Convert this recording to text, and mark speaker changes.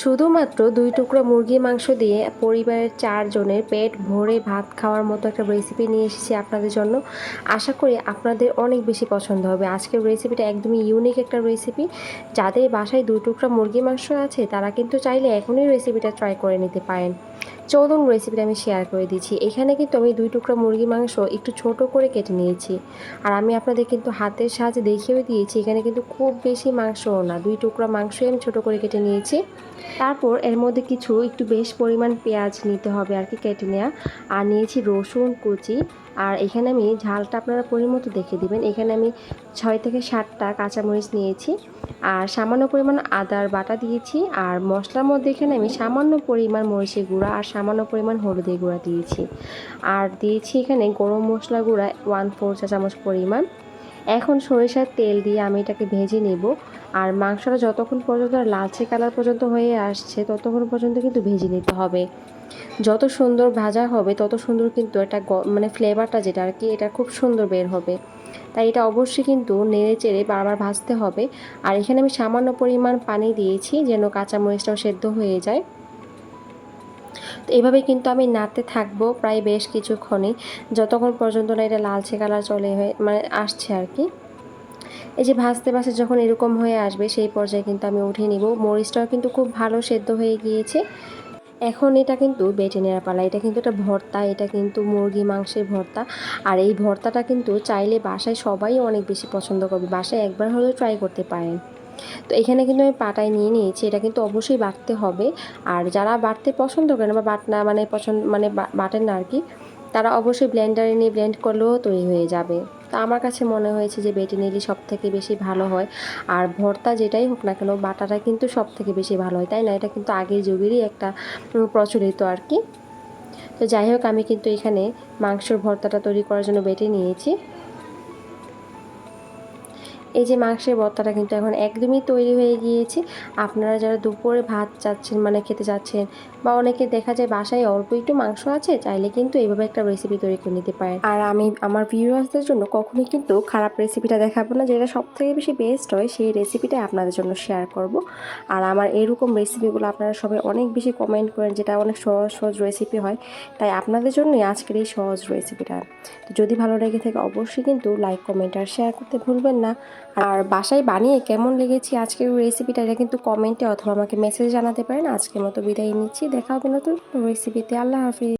Speaker 1: শুধুমাত্র দুই টুকরো মুরগি মাংস দিয়ে পরিবারের চারজনের পেট ভরে ভাত খাওয়ার মতো একটা রেসিপি নিয়ে এসেছি আপনাদের জন্য। আশা করি আপনাদের অনেক বেশি পছন্দ হবে। আজকের রেসিপিটা একদমই ইউনিক একটা রেসিপি যাদের বাসায় দুই টুকরা মুরগি মাংস আছে, তারা কিন্তু চাইলে এখনই রেসিপিটা ট্রাই করে নিতে পারেন। চলুন রেসিপিটা আমি শেয়ার করে দিচ্ছি এখানে কিন্তু আমি দুই টুকরা মুরগি মাংস একটু ছোট করে কেটে নিয়েছি। আর আমি আপনাদের কিন্তু হাতের সাহায্যে দেখিয়েও দিয়েছি, এখানে কিন্তু খুব বেশি মাংসও না। দুই টুকরা মাংসই আমি ছোট করে কেটে নিয়েছি। তারপর এর মধ্যে কিছু একটু বেশ পরিমাণ পেঁয়াজ নিতে হবে আর কি কেটে নেওয়া আর নিয়েছি রসুন কুচি। আর এখানে আমি ঝালটা আপনারা পরিমতো দেখে দিবেন। এখানে আমি ছয় থেকে সাতটা কাঁচামরিচ নিয়েছি। আর সামান্য পরিমাণ আদার বাটা দিয়েছি। আর মশলার মধ্যে এখানে আমি সামান্য পরিমাণ মরিচের গুঁড়া আর সামান্য পরিমাণ হলুদের গুঁড়া দিয়েছি। আর দিয়েছি এখানে গরম মশলা গুঁড়া ওয়ান ফোর চা চামচ পরিমাণ। এখন সরিষার তেল দিয়ে আমি এটাকে ভেজে নেব। আর মাংসটা যতক্ষণ পর্যন্ত লালচে কালার পর্যন্ত হয়ে আসছে, ততক্ষণ পর্যন্ত কিন্তু ভেজে নিতে হবে। যত সুন্দর ভাজা হবে, তত সুন্দর কিন্তু এটা মানে ফ্লেভারটা যেটা আর কি, এটা খুব সুন্দর বের হবে। তাই এটা অবশ্যই কিন্তু নেড়ে চেড়ে বারবার ভাজতে হবে। আর এখানে আমি সামান্য পরিমাণ পানি দিয়েছি যেন কাঁচামরিচটাও সেদ্ধ হয়ে যায়। তো এভাবে কিন্তু আমি নাড়তে থাকব প্রায় বেশ কিছুক্ষণই। যতক্ষণ পর্যন্ত না এটা লালচে কালার চলে হয়ে মানে আসছে আর কি। এই যে ভাজতে ভাজতে যখন এরকম হয়ে আসবে, সেই পর্যায়ে কিন্তু আমি উঠিয়ে নিব। মরিচটাও কিন্তু খুব ভালো সেদ্ধ হয়ে গিয়েছে। এখন এটা কিন্তু বেটে নেওয়ার পালা। এটা কিন্তু একটা ভর্তা, এটা কিন্তু মুরগি মাংসের ভর্তা। আর এই ভর্তাটা কিন্তু চাইলে বাসায় সবাই অনেক বেশি পছন্দ করবে। বাসায় একবার হলেও ট্রাই করতে পারেন। তো এখানে কিন্তু আমি পাটায় নিয়ে নিয়েছি, এটা কিন্তু অবশ্যই বাটতে হবে। আর যারা বাটতে পছন্দ করেন বা বাটনা মানে পছন্দ মানে বাটেন না আর কি তারা অবশ্যই ব্লেন্ডারে নিয়ে ব্লেন্ড করলেও তৈরি হয়ে যাবে। তা আমার কাছে মনে হয়েছে যে বেটে নিলে সব থেকে বেশি ভালো হয়। আর ভর্তা যেটাই হোক না কেন, বাটাটা কিন্তু সব থেকে বেশি ভালো হয়, তাই না? এটা কিন্তু আগের যুগেরই একটা প্রচলিত আর কি তো যাই হোক, আমি কিন্তু এখানে মাংসর ভর্তাটা তৈরি করার জন্য বেটে নিয়েছি। এই যে মাংসের ভর্তাটা কিন্তু এখন একদমই তৈরি হয়ে গিয়েছে। আপনারা যারা দুপুরে ভাত চাচ্ছেন মানে খেতে যাচ্ছেন বা অনেকে দেখা যায় বাসায় অল্প একটু মাংস আছে, চাইলে কিন্তু এইভাবে একটা রেসিপি তৈরি করে নিতে পারেন। আর আমি, আমার ভিউয়ার্সদের জন্য কখনোই কিন্তু খারাপ রেসিপিটা দেখাবো না। যেটা সব থেকে বেশি বেস্ট হয়, সেই রেসিপিটা আপনাদের জন্য শেয়ার করব। আর আমার এরকম রেসিপিগুলো আপনারা সবাই অনেক বেশি কমেন্ট করেন, যেটা অনেক সহজ সহজ রেসিপি হয়। তাই আপনাদের জন্যই আজকের এই সহজ রেসিপিটা যদি ভালো লেগে থাকে, অবশ্যই কিন্তু লাইক কমেন্ট আর শেয়ার করতে ভুলবেন না। আর বাসায় বানিয়ে কেমন লেগেছে আজকের রেসিপিটা এটা কিন্তু কমেন্টে অথবা আমাকে মেসেজ জানাতে পারেন। আজকের মতো বিদায় নিচ্ছি। দেখা হবে নতুন রেসিপিতে আল্লাহ হাফিজ।